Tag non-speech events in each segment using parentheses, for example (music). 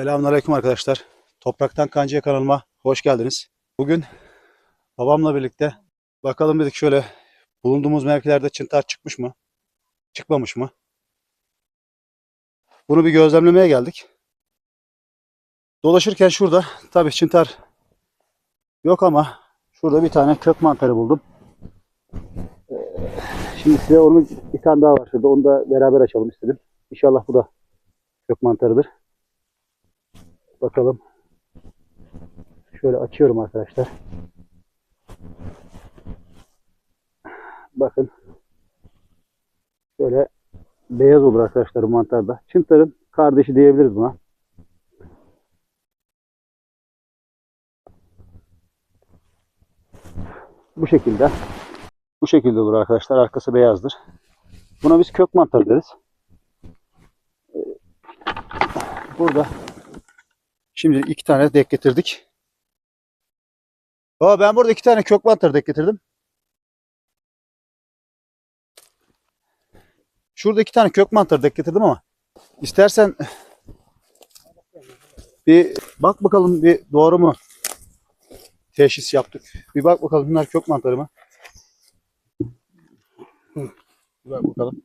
Selamünaleyküm arkadaşlar. Topraktan Kancaya kanalıma hoş geldiniz. Bugün babamla birlikte bakalım dedik şöyle bulunduğumuz mevkilerde çıntar çıkmış mı? Çıkmamış mı? Bunu bir gözlemlemeye geldik. Dolaşırken şurada tabii çıntar yok ama şurada bir tane kök mantarı buldum. Ee, Şimdi size onun bir tane daha var şurada. Onu da beraber açalım istedim. İnşallah bu da kök mantarıdır. Bakalım. Şöyle açıyorum arkadaşlar. Bakın. Şöyle beyaz olur arkadaşlar mantarda. Çıntarın kardeşi diyebiliriz buna. Bu şekilde. Bu şekilde olur arkadaşlar. Arkası beyazdır. Buna biz kök mantarı deriz. Ee, Burada Şimdi iki tane dek getirdik. Aa, ben burada iki tane kök mantarı dek getirdim. Şurada iki tane kök mantarı dek getirdim ama istersen bir bak bakalım bir doğru mu teşhis yaptık. Bir bak bakalım bunlar kök mantarı mı? Hı, Bir bak bakalım.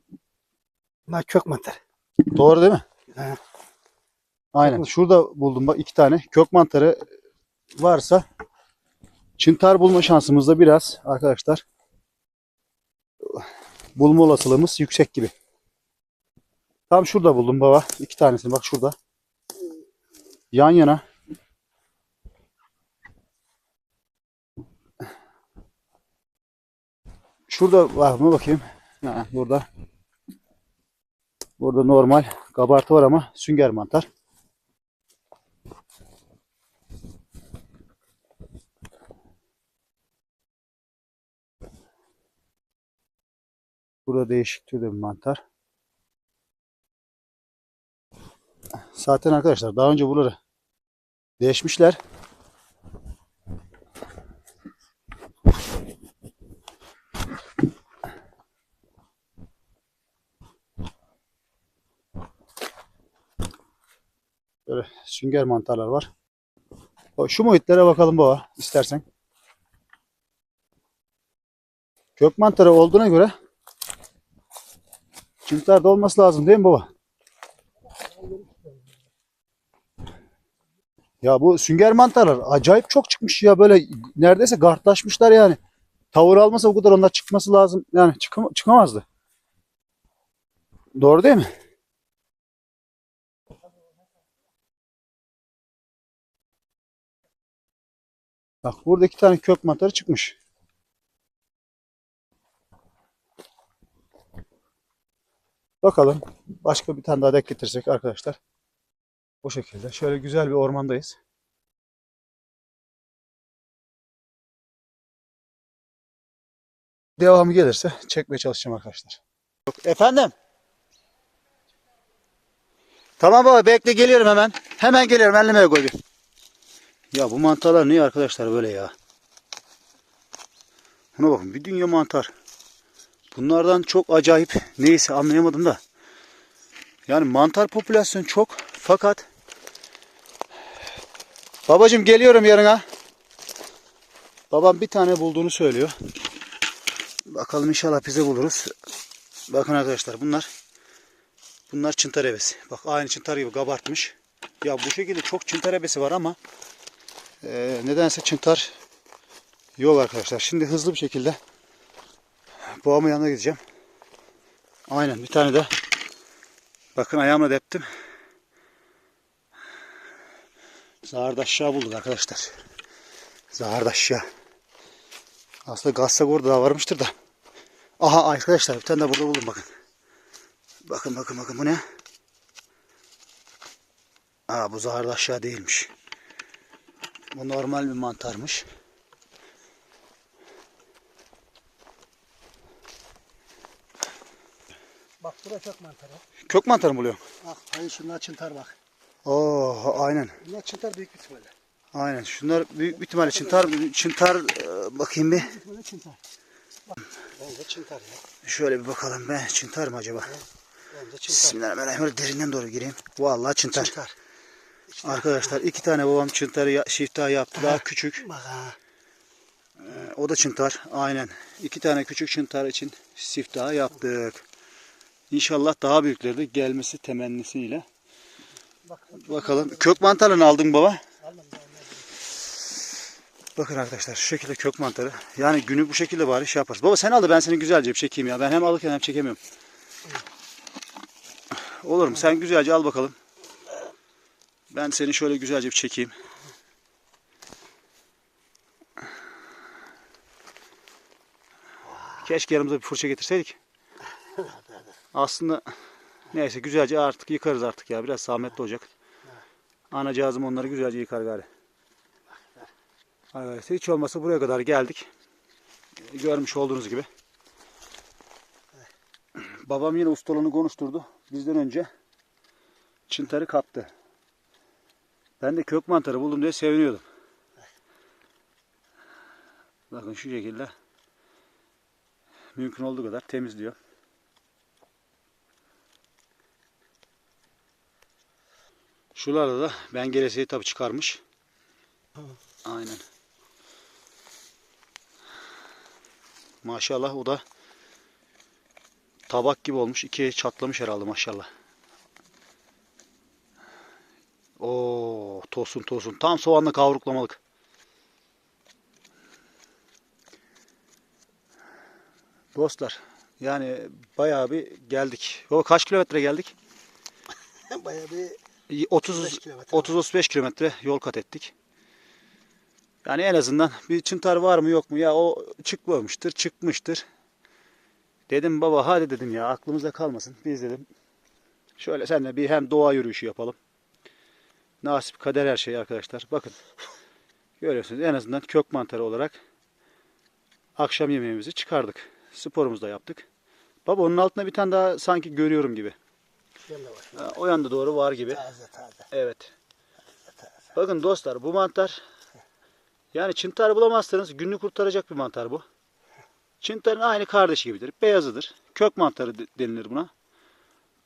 Bunlar kök mantar. Doğru değil mi? He. Aynen. Şurada buldum bak iki tane. Kök mantarı varsa çıntar bulma şansımız da biraz arkadaşlar bulma olasılığımız yüksek gibi. Tam şurada buldum baba. iki tanesini bak şurada. Yan yana. Şurada var mı bakayım. Ha, burada. Burada normal kabartı var ama sünger mantar. Burada değişik türde bir mantar. Zaten arkadaşlar daha önce buraları değişmişler. Böyle sünger mantarlar var. Şu muhitlere bakalım baba istersen. Kök mantarı olduğuna göre çıntar da olması lazım değil mi baba? Ya bu sünger mantarlar acayip çok çıkmış ya böyle neredeyse gartlaşmışlar yani. Tavır almasa bu kadar onlar çıkması lazım. Yani çıkam- çıkamazdı. Doğru değil mi? Bak burada iki tane kök mantarı çıkmış. Bakalım başka bir tane daha dek getirsek arkadaşlar. Bu şekilde. Şöyle güzel bir ormandayız. Devamı gelirse çekmeye çalışacağım arkadaşlar. Efendim? Tamam baba bekle geliyorum hemen. Hemen geliyorum ellemeye koy bir. Ya bu mantarlar niye arkadaşlar böyle ya? Buna bakın bir dünya mantar. Bunlardan çok acayip neyse anlayamadım da. Yani mantar popülasyonu çok fakat Babacım geliyorum yarına. Babam bir tane bulduğunu söylüyor. Bakalım inşallah bize buluruz. Bakın arkadaşlar bunlar bunlar çıntar ebesi. Bak aynı çıntar gibi kabartmış. Ya bu şekilde çok çıntar ebesi var ama e, nedense çıntar yok arkadaşlar. Şimdi hızlı bir şekilde babamın yanına gideceğim. Aynen bir tane de bakın ayağımla deptim. Zahar bulduk arkadaşlar. Zahar Aslında gazsak orada da varmıştır da. Aha arkadaşlar bir tane de burada buldum bakın. Bakın bakın bakın bu ne? Aa bu zahar aşağı değilmiş. Bu normal bir mantarmış. Bu da kök mantarı. Kök mantarı mı buluyorum? Bak hayır şunlar çıntar bak. Oo aynen. Bunlar çıntar büyük bir ihtimalle. Aynen. Şunlar büyük bir ihtimalle çıntar, çıntar e, bakayım bir. İhtimalle çıntar. Bak bence çıntar ya. Şöyle bir bakalım be. Çıntar mı acaba? Bence çıntar. Bismillahirrahmanirrahim. Böyle derinden doğru gireyim. Vallahi çıntar. Çıntar. Arkadaşlar iki tane babam çıntarı ya- siftah yaptı. Daha (laughs) küçük. Bak ha. O da çıntar. Aynen. İki tane küçük çıntar için siftahı yaptık. İnşallah daha büyükleri de gelmesi temennisiyle. Bak. Bakalım. Kök mantarını aldın baba. Bakın arkadaşlar şu şekilde kök mantarı. Yani günü bu şekilde bari şey yaparız. Baba sen al da ben seni güzelce bir çekeyim ya. Ben hem alırken hem çekemiyorum. Olur mu? Sen güzelce al bakalım. Ben seni şöyle güzelce bir çekeyim. Keşke yanımıza bir fırça getirseydik. (laughs) Aslında neyse güzelce artık yıkarız artık ya. Biraz zahmetli olacak. Anacığızım onları güzelce yıkar gari. Arkadaşlar hiç olmasa buraya kadar geldik. Görmüş olduğunuz gibi. Babam yine ustalığını konuşturdu. Bizden önce çıntarı kaptı. Ben de kök mantarı buldum diye seviniyordum. Bakın şu şekilde mümkün olduğu kadar temizliyor. Şuralarda da ben gelesiyi tabi çıkarmış. Aynen. Maşallah o da tabak gibi olmuş. İkiye çatlamış herhalde maşallah. Oo, tosun tosun. Tam soğanla kavruklamalık. Dostlar yani bayağı bir geldik. O kaç kilometre geldik? (laughs) Bayağı bir 30 35 kilometre. 30-35 kilometre yol kat ettik. Yani en azından bir çıntar var mı yok mu ya o çıkmamıştır çıkmıştır. Dedim baba hadi dedim ya aklımızda kalmasın. Biz dedim şöyle seninle bir hem doğa yürüyüşü yapalım. Nasip kader her şey arkadaşlar. Bakın görüyorsunuz en azından kök mantarı olarak akşam yemeğimizi çıkardık. Sporumuzu da yaptık. Baba onun altında bir tane daha sanki görüyorum gibi. Ha, O yanda doğru var gibi. Taze taze. Evet. Bakın dostlar bu mantar yani çıntar bulamazsanız gününü kurtaracak bir mantar bu. Çıntarın aynı kardeşi gibidir. Beyazıdır. Kök mantarı de- denilir buna.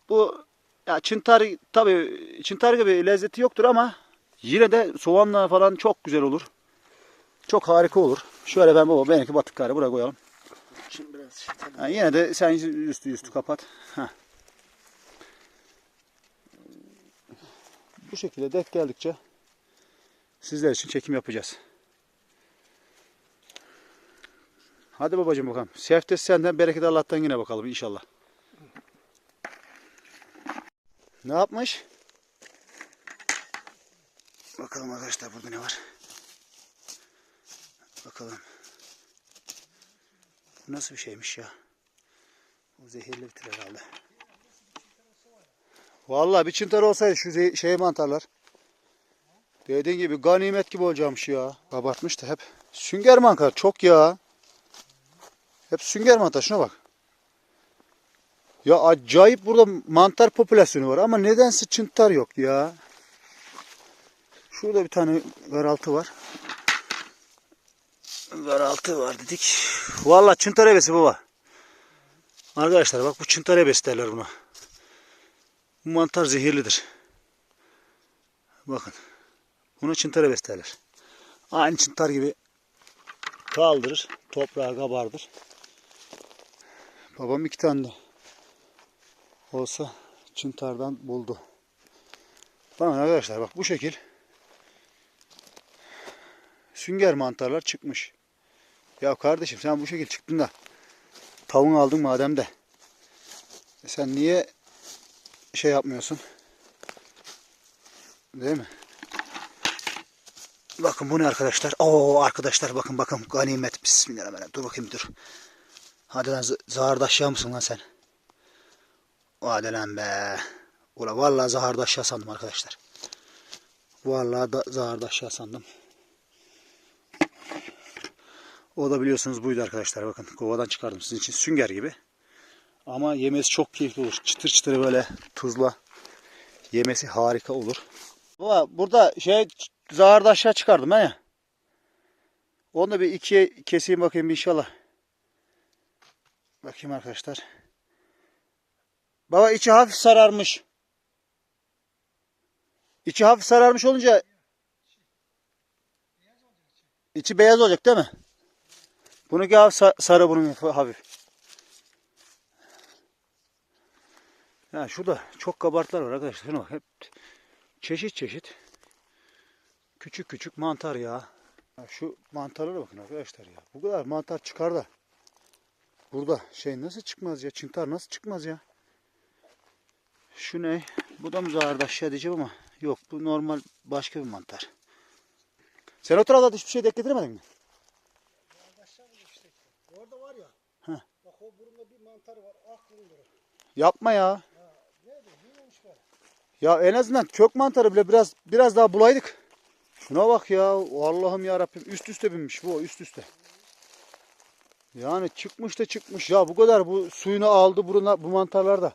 Bu ya çıntar tabi çıntar gibi lezzeti yoktur ama yine de soğanla falan çok güzel olur. Çok harika olur. Şöyle ben baba benimki batık kare buraya koyalım. Şey Ha, yine de sen üstü üstü kapat. Heh. Bu şekilde denk geldikçe sizler için çekim yapacağız. Hadi babacığım bakalım. Seftes senden, bereket Allah'tan yine bakalım inşallah. Ne yapmış? Bakalım arkadaşlar burada ne var? Bakalım. Bu nasıl bir şeymiş ya? Bu zehirli bir tür herhalde. Vallahi bir çıntar olsaydı şu şey mantarlar. Dediğin gibi ganimet gibi olacakmış ya. Kabartmış da hep. Sünger mantar çok ya. Hep sünger mantar şuna bak. Ya acayip burada mantar popülasyonu var ama nedense çıntar yok ya. Şurada bir tane garaltı var. Garaltı var dedik. Vallahi çıntar ebesi baba. Arkadaşlar bak bu çıntar ebesi derler buna. Bu mantar zehirlidir. Bakın. Buna çıntar ebesi derler. Aynı çıntar gibi kaldırır. Toprağa kabardır. Babam iki tane de olsa çıntardan buldu. Bakın arkadaşlar bak bu şekil sünger mantarlar çıkmış. Ya kardeşim sen bu şekil çıktın da tavuğunu aldın madem de. E sen niye şey yapmıyorsun? Değil mi? Bakın bu ne arkadaşlar? Oo arkadaşlar bakın bakın ganimet. Bismillahirrahmanirrahim. Dur bakayım dur. Hadi lan z- zahardashya mısın lan sen? Hadi lan be. Ula vallahi zahardashya sandım arkadaşlar. Vallahi da zahardashya sandım. O da biliyorsunuz buydu arkadaşlar. Bakın kovadan çıkardım sizin için sünger gibi. Ama yemesi çok keyifli olur. Çıtır çıtır böyle tuzla yemesi harika olur. Baba burada şey zaharda aşağı çıkardım ya. Onu bir ikiye keseyim bakayım inşallah. Bakayım arkadaşlar. Baba içi hafif sararmış. İçi hafif sararmış olunca içi beyaz olacak değil mi? Bununki hafif sa- sarı bunun hafif. Ya şurada çok kabartlar var arkadaşlar. Şuna bak hep çeşit çeşit küçük küçük mantar ya. Ya Şu mantarlara bakın arkadaşlar ya. Bu kadar mantar çıkar da. Burada şey nasıl çıkmaz ya? Çıntar nasıl çıkmaz ya? Şu ne? Bu da mı zardaşya diyeceğim ama yok bu normal başka bir mantar. Sen o tarafta hiçbir şey denk getiremedin mi? Orada var ya. Heh. Bak o burunda bir mantar var. Aklın durur. Yapma ya. Ya en azından kök mantarı bile biraz biraz daha bulaydık. Şuna bak ya. Allah'ım ya Rabbim üst üste binmiş bu üst üste. Yani çıkmış da çıkmış ya bu kadar bu suyunu aldı buruna bu mantarlar da.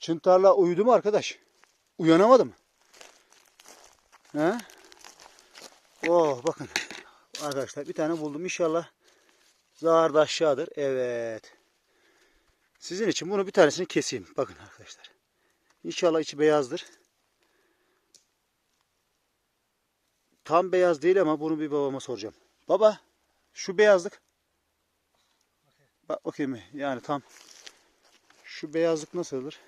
Çıntarla uyudu mu arkadaş? Uyanamadı mı? He? Oh bakın. Arkadaşlar bir tane buldum inşallah. Zahar da aşağıdır. Evet. Sizin için bunu bir tanesini keseyim. Bakın arkadaşlar. İnşallah içi beyazdır. Tam beyaz değil ama bunu bir babama soracağım. Baba şu beyazlık. Bak bakayım bir. Yani tam şu beyazlık nasıldır?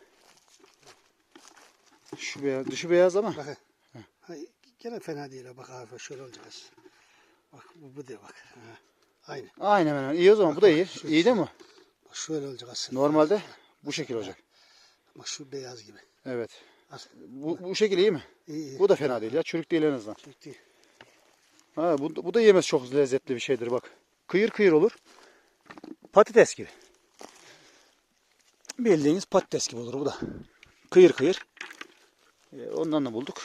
Şu beyaz, dışı beyaz ama Bak. Ha, gene fena değil. ha. Bak abi şöyle olacak. Bak bu, bu da bak. Ha. Aynı. aynen hemen. İyi o zaman bu da iyi. Şu- İyi değil mi? Bak şöyle olacak aslında. Normalde bu şekil olacak. Bak şu beyaz gibi. Evet. Bu, bu şekil iyi mi? İyi iyi. Bu da fena değil ya. Çürük değil en azından. Çok değil. Ha, bu, bu da yemesi çok lezzetli bir şeydir bak. Kıyır kıyır olur. Patates gibi. Bildiğiniz patates gibi olur bu da. Kıyır kıyır. Ee, ondan da bulduk.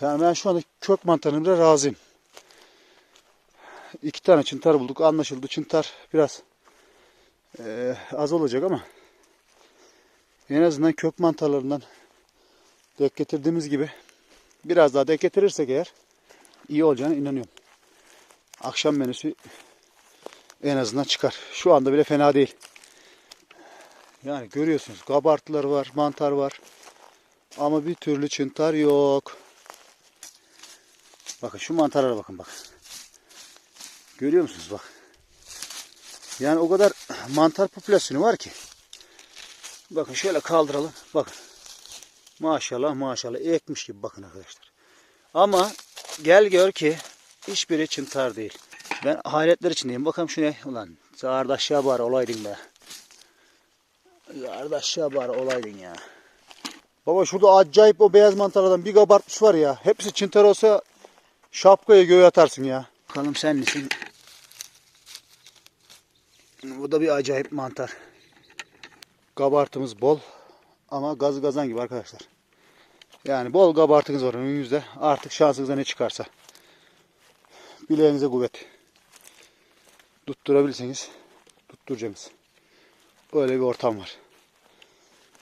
Yani ben şu anda kök mantarına razıyım. İki tane çıntar bulduk. Anlaşıldı. Çıntar biraz eee, az olacak ama en azından kök mantarlarından denk getirdiğimiz gibi biraz daha denk getirirsek eğer iyi olacağına inanıyorum. Akşam menüsü en azından çıkar. Şu anda bile fena değil. Yani görüyorsunuz kabartılar var, mantar var. Ama bir türlü çıntar yok. Bakın şu mantarlara bakın bak. Görüyor musunuz bak. Yani o kadar mantar popülasyonu var ki. Bakın şöyle kaldıralım. Bakın. Maşallah maşallah ekmiş gibi bakın arkadaşlar. Ama gel gör ki hiçbiri çıntar değil. Ben hayretler içindeyim. Bakalım şu ne? Ulan zardaşya bari olaydın be. Zardaşya bari olaydın ya. Baba şurada acayip o beyaz mantarlardan bir kabartmış var ya. Hepsi çıntar olsa şapkayı göğe atarsın ya. Bakalım sen nesin? Bu da bir acayip mantar. Kabartımız bol ama gaz gazan gibi arkadaşlar. Yani bol kabartınız var önünüzde. Artık şansınıza ne çıkarsa. Bileğinize kuvvet. Tutturabilirseniz tutturacaksınız. Öyle bir ortam var.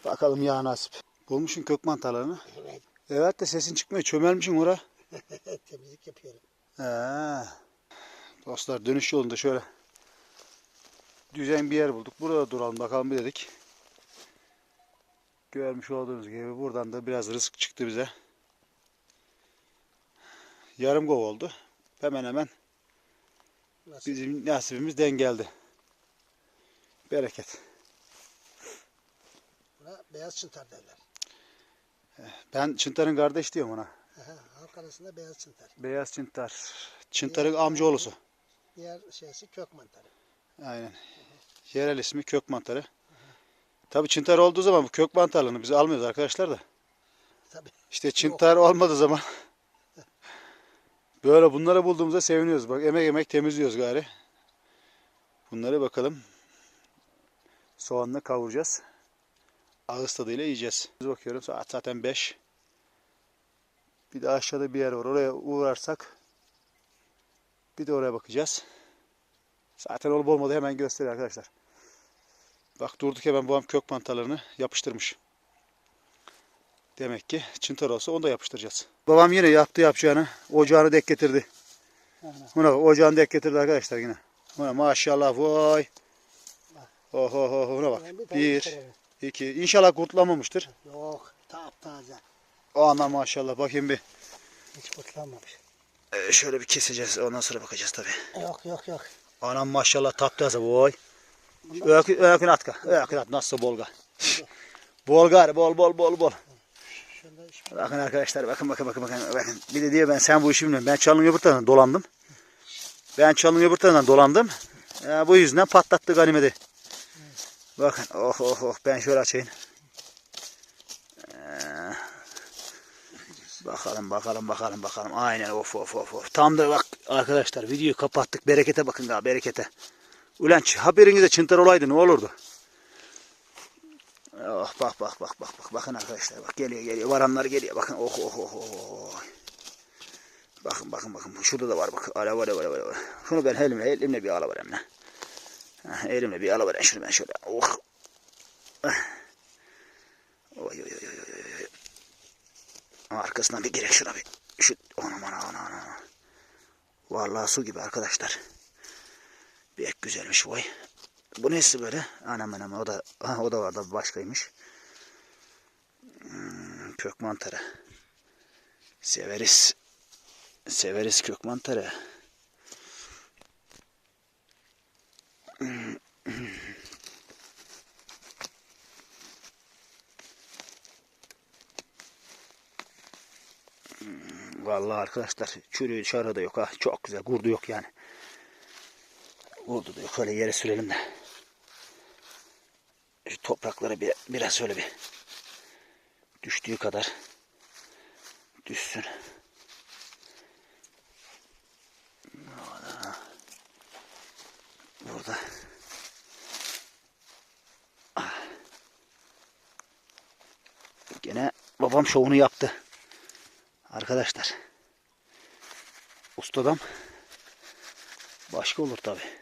Bakalım ya nasip. Bulmuşsun kök mantarlarını. Evet. Evet de sesin çıkmıyor. Çömelmişsin ora. (laughs) Temizlik yapıyorum. Ee, dostlar dönüş yolunda şöyle düzen bir yer bulduk. Burada duralım bakalım bir dedik. Görmüş olduğunuz gibi buradan da biraz rızık çıktı bize. Yarım kov oldu. Hemen hemen bizim nasibimiz denk geldi. Bereket. Buna beyaz çıntar derler. Ben Çıntar'ın kardeş diyorum ona. Aha, halk arasında beyaz çıntar. Beyaz Çıntar. Çıntar'ın amcaoğlusu. Diğer şeysi kök mantarı. Aynen. Yerel ismi kök mantarı. Tabii çıntar olduğu zaman bu kök mantarlarını biz almıyoruz arkadaşlar da. Tabii. İşte çıntar olmadığı zaman (laughs) böyle bunları bulduğumuzda seviniyoruz. Bak emek emek temizliyoruz gari. Bunları bakalım soğanla kavuracağız. Ağız tadıyla yiyeceğiz. Bakıyorum saat zaten 5. Bir de aşağıda bir yer var. Oraya uğrarsak bir de oraya bakacağız. Zaten olup olmadı hemen gösteriyor arkadaşlar. Bak durduk hemen babam kök mantarlarını yapıştırmış. Demek ki çıntar olsa onu da yapıştıracağız. Babam yine yaptı yapacağını. Ocağını dek getirdi. Aynen. Buna ocağını dek getirdi arkadaşlar yine. Buna maşallah vay. Oh oh oh buna bak. Bir iki. İnşallah kurtlamamıştır. Yok. Taptaze. Ana maşallah bakayım bir. Hiç kurtlanmamış. Ee, şöyle bir keseceğiz ondan sonra bakacağız tabii. Yok yok yok. Anam maşallah taptaze boy. Öykü, öykün atka. Öykün at nasıl bolga. Bol bol bol bol. Şunda iş Bakın arkadaşlar bakın bakın bakın bakın. bakın. Bir de diyor ben sen bu işi bilmiyorum. Ben çalının öbür tarafından dolandım. Ben çalının öbür tarafından dolandım. Ee, bu yüzden patlattı ganimedi. Bakın oh oh oh ben şöyle açayım. Ee, bakalım bakalım bakalım bakalım. Aynen of of of of. Tam da bak arkadaşlar videoyu kapattık. Berekete bakın daha berekete. Ulan haberinize çıntar olaydı ne olurdu? Oh bak bak bak bak bak bakın arkadaşlar bak geliyor geliyor varanlar geliyor bakın oh oh oh oh. oh. Bakın bakın bakın şurada da var bak alev alev alev alev. Şunu ben elimle elimle bir alıvereyim lan. Ha, elimle bir alıvereyim şunu ben şöyle oh. Oy oy oy oy oy. Arkasından bir girek şuna bir. Şu anam ana ana ana. Vallahi su gibi arkadaşlar. Pek güzelmiş vay. Bu nesi böyle? Anam anam o da ha, (laughs) o da var da başkaymış. Hmm, kök mantarı. Severiz. Severiz kök mantarı. Hmm, Vallahi arkadaşlar çürüğü çarı da yok ha. Çok güzel. Kurdu yok yani. Kurdu da yok. Şöyle yere sürelim de. Şu toprakları bir, biraz şöyle bir düştüğü kadar düşsün. Burada. Ah. Gene babam şovunu yaptı. Arkadaşlar. Ustadam başka olur tabi.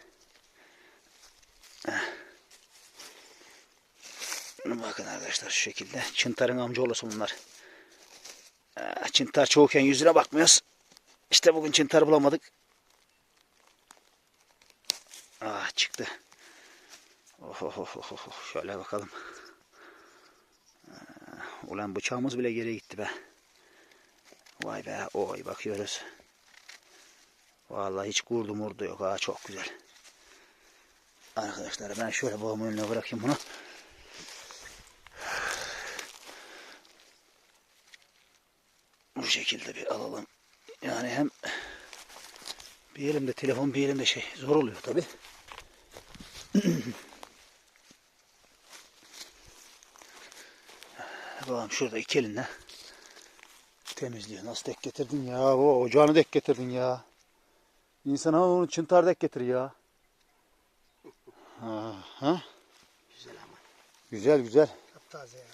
Bakın arkadaşlar şu şekilde. Çıntar'ın amcaoğlusu bunlar. Ee, Çıntar çoğuken yüzüne bakmıyoruz. İşte bugün çıntar bulamadık. Ah çıktı. Oh, oh, oh, oh, oh. Şöyle bakalım. Ee, Ulan bıçağımız bile geri gitti be. Vay be oy bakıyoruz. Vallahi hiç kurdu murdu yok ha çok güzel. Arkadaşlar ben şöyle babamın önüne bırakayım bunu. Şekilde bir alalım. Yani hem bir elimde telefon bir elimde şey zor oluyor tabi. (clears throat) Babam şurada iki elinle temizliyor. Nasıl dek getirdin ya? O ocağını dek getirdin ya. İnsana onu çıntar dek getir ya. Ha, ha? güzel ama. Güzel güzel. Taptaze ya.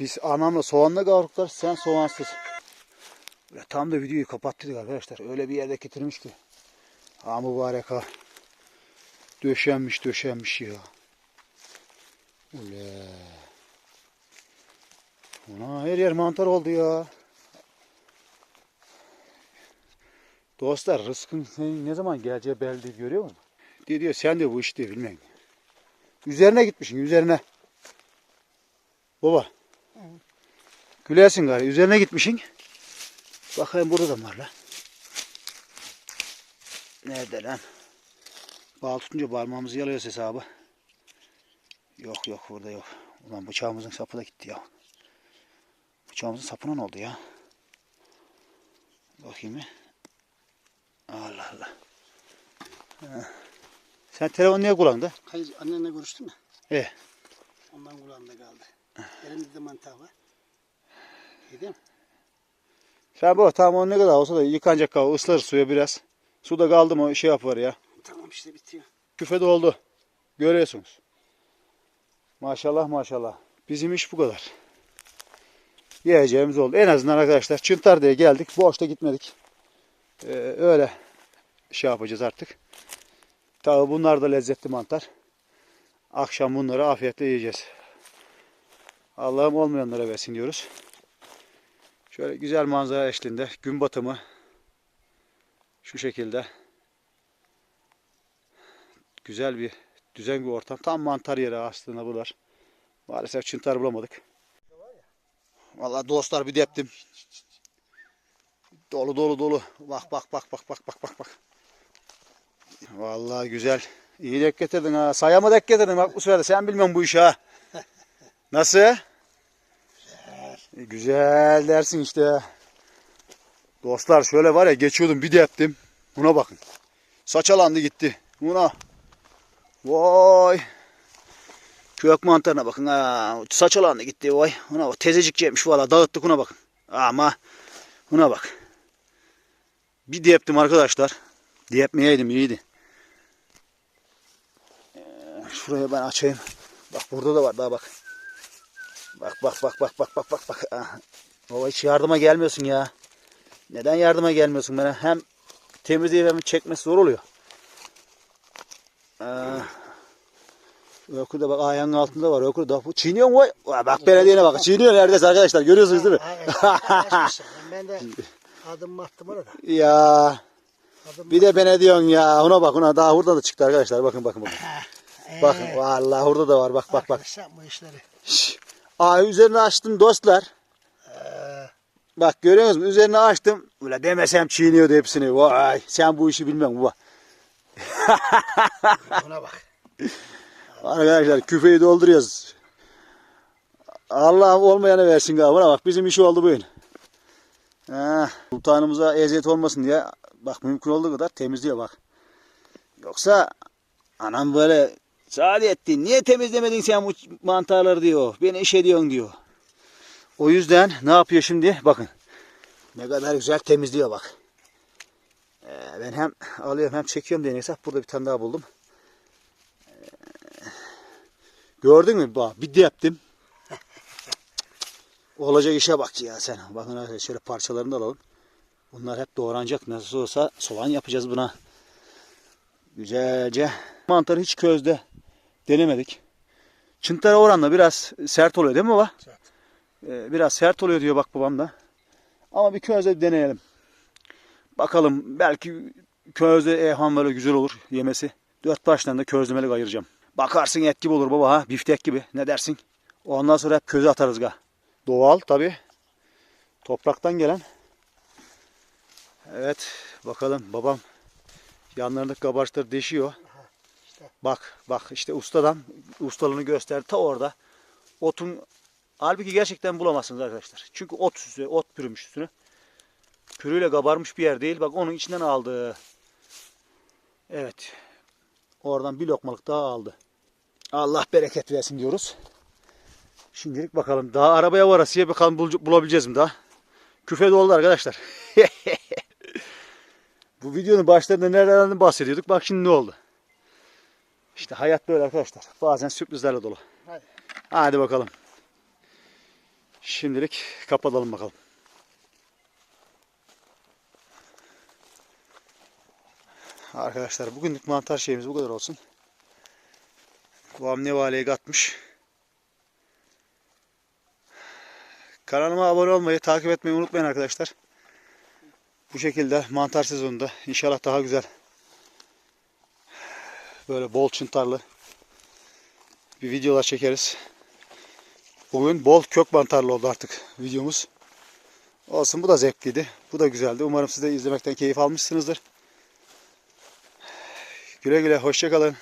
Biz anamla soğanla kavruklar, sen soğansız. Böyle tam da videoyu kapattık arkadaşlar. Öyle bir yerde getirmiş ki. Ha mübarek ha. Döşenmiş döşenmiş ya. Ule. Ona her yer mantar oldu ya. Dostlar rızkın senin ne zaman geleceği belli değil görüyor musun? Diyor, diyor sen de bu işte bilmem. Üzerine gitmişsin üzerine. Baba. Gülersin gari. Üzerine gitmişsin. Bakayım burada da var lan. Nerede lan? Bal tutunca parmağımızı yalıyoruz hesabı. Yok yok burada yok. Ulan bıçağımızın sapı da gitti ya. Bıçağımızın sapına ne oldu ya? Bakayım bir. Allah Allah. Ha. Sen telefonu niye kullandın? Hayır annenle görüştün mü? E. Ondan kulağımda kaldı. Elimde de mantar var. Yedim. Bu tamam o ne kadar olsa da yıkanacak kal ıslar suya biraz. Suda kaldı mı şey yapar ya. Tamam işte bitiyor. Küfe doldu. Görüyorsunuz. Maşallah maşallah. Bizim iş bu kadar. Yiyeceğimiz oldu. En azından arkadaşlar Çıntar diye geldik. Boşta gitmedik. Ee, öyle şey yapacağız artık. Tabi bunlar da lezzetli mantar. Akşam bunları afiyetle yiyeceğiz. Allah'ım olmayanlara versin diyoruz. Şöyle güzel manzara eşliğinde gün batımı şu şekilde güzel bir düzen bir ortam. Tam mantar yeri aslında buralar. Maalesef çıntar bulamadık. Vallahi dostlar bir deptim. Dolu dolu dolu. Bak bak bak bak bak bak bak bak. Vallahi güzel. İyi denk getirdin ha. Saya mı denk getirdin bak bu sefer. Sen bilmem bu işi ha. Nasıl? Güzel dersin işte. Dostlar şöyle var ya geçiyordum bir deptim. Buna bakın. Saçalandı gitti. Buna. Vay. Kök mantarına bakın ha. Saçalandı gitti vay. Buna bak. Tezecikçiymiş valla. Dağıttık buna bakın. Ama buna bak. Bir diyeptim arkadaşlar. Diyepmeyeydim iyiydi. Ee, Şuraya ben açayım. Bak burada da var daha bak. Bak bak bak bak bak bak bak bak. Ah. Baba hiç yardıma gelmiyorsun ya. Neden yardıma gelmiyorsun bana? Hem temizleyip hem çekmesi zor oluyor. Ee, Ökü de bak ayağının altında var. Ökü de çiğniyor mu? Bak belediyene bak. Çiğniyor neredeyse arkadaşlar. Görüyorsunuz değil mi? Ben de (laughs) adım attım orada. ya Adım bir de diyorsun ya. Ona bak ona daha hurda da çıktı arkadaşlar. Bakın bakın bakın. (laughs) Ee, Bakın vallahi hurda da var. Bak bak bak. Arkadaşlar bu işleri. Şş. Aa üzerine açtım dostlar. Ee, Bak görüyor musunuz? Üzerine açtım. Öyle demesem çiğniyordu hepsini. Vay sen bu işi bilmem baba. (laughs) buna bak. Arkadaşlar küfeyi dolduruyoruz. Allah olmayana versin galiba. Bak bizim işi oldu bugün. Ha, sultanımıza eziyet olmasın diye bak mümkün olduğu kadar temizliyor bak. Yoksa anam böyle Saadettin niye temizlemedin sen bu mantarları diyor. Beni iş ediyorsun diyor. O yüzden ne yapıyor şimdi? Bakın. Ne kadar güzel temizliyor bak. Ee, ben hem alıyorum hem çekiyorum diye burada bir tane daha buldum. Gördün mü? Bak bir de yaptım. (laughs) Olacak işe bak ya sen. Bakın şöyle parçalarını da alalım. Bunlar hep doğranacak. Nasıl olsa soğan yapacağız buna. Güzelce. Mantarı hiç közde denemedik. Çıntara oranla biraz sert oluyor değil mi baba? Sert. Ee, biraz sert oluyor diyor bak babam da. Ama bir közde bir deneyelim. Bakalım belki közde eham böyle güzel olur yemesi. Dört baştan da közlemelik ayıracağım. Bakarsın et gibi olur baba ha. Biftek gibi. Ne dersin? Ondan sonra hep köze atarız ga. Doğal tabi. Topraktan gelen. Evet. Bakalım babam yanlarındaki kabarçları deşiyor. Bak bak işte ustadan ustalığını gösterdi ta orada. Otun halbuki gerçekten bulamazsınız arkadaşlar. Çünkü ot üstüne, ot pürümüş üstüne. Pürüyle kabarmış bir yer değil. Bak onun içinden aldı. Evet. Oradan bir lokmalık daha aldı. Allah bereket versin diyoruz. Şimdilik bakalım. Daha arabaya varasıya bakalım bul- bulabileceğiz mi daha? Küfe doldu arkadaşlar. (laughs) Bu videonun başlarında nerelerden bahsediyorduk. Bak şimdi ne oldu. İşte hayat böyle arkadaşlar. Bazen sürprizlerle dolu. Hadi. Hadi bakalım. Şimdilik kapatalım bakalım. Arkadaşlar bugünlük mantar şeyimiz bu kadar olsun. Babam nevaleyi katmış. Kanalıma abone olmayı, takip etmeyi unutmayın arkadaşlar. Bu şekilde mantar sezonunda inşallah daha güzel böyle bol çıntarlı bir videolar çekeriz. Bugün bol kök mantarlı oldu artık videomuz. Olsun bu da zevkliydi. Bu da güzeldi. Umarım siz de izlemekten keyif almışsınızdır. Güle güle hoşçakalın.